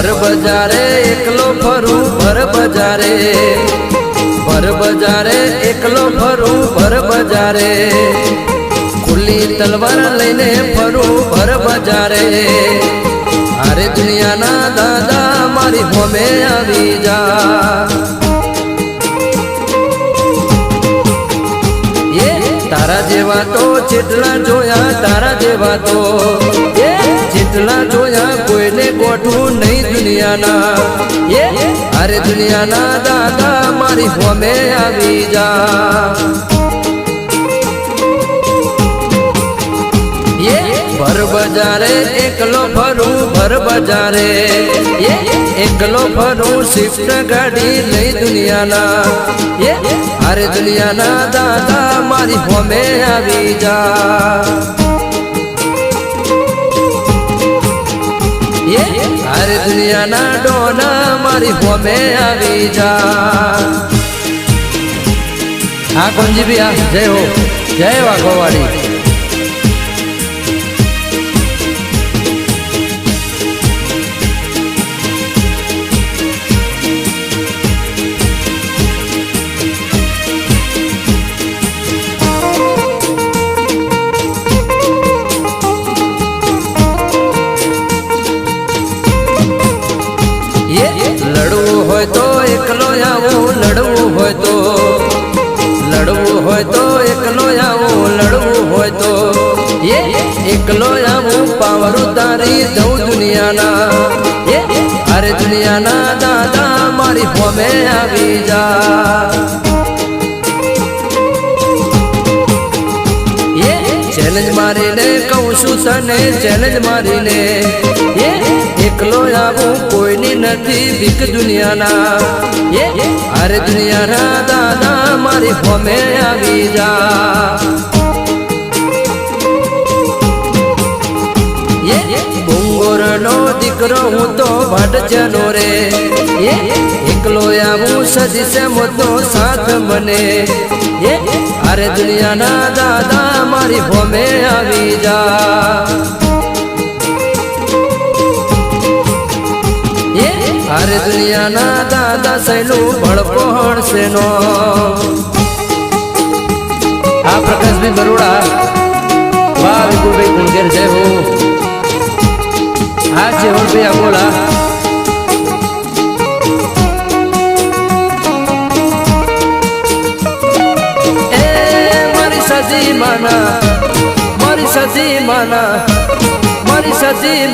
બજારે એકલો ફરું, ભર બજારે. ભર બજારે એકલો ફરું, ભર બજારે. ખુલ્લી તલવાર લઈને ફરું, ભર બજારે. અરે દુનિયાના દાદા, મારી હોમે આવી જા. તારા જેવા તો જેટલા જોયા, તારા જેવા તો. જેટલા નહીં દુનિયાના એ અરે દુનિયાના દાદા મારી હોમે આવી જા એ ભર બજારે એકલો ફરું ભર બજારે એ એકલો ફરું શિફ્ટ ગાડી લઈ દુનિયાના એ અરે દુનિયાના દાદા મારી હોમે આવી જા એ અરે દુનિયાના ડોના મારી હોમે આવી જા. હા કોંજી ભી જય હો. જય વાઘોવાડી. એકલો આવું પાવર ઉતારી દઉં દુનિયાના. અરે દુનિયાના દાદા, મારી હોમે આવી જા. ચેલેન્જ મારીને કહું છું તને ચેલેન્જ મારીને. એકલો આવું કોઈની નથી ભીખ દુનિયાના. અરે દુનિયાના દાદા, મારી હોમે આવી જા. દીકરો હું તો ભટજનો રે. એકલો આવું સજીશે મોતો સાથ મને. અરે દુનિયાના દાદા મારી હોમે આવી જા. અરે દુનિયાના દાદા સૈલું ભળપોહણ નો આ પ્રકાશભાઈ બરોડા. વાહ, વિપુલભાઈ ગુણગેર જય હો. હા છે ભાઈ આ બોલા. એ મારી સજી માના મારી સજી માના મારી સજી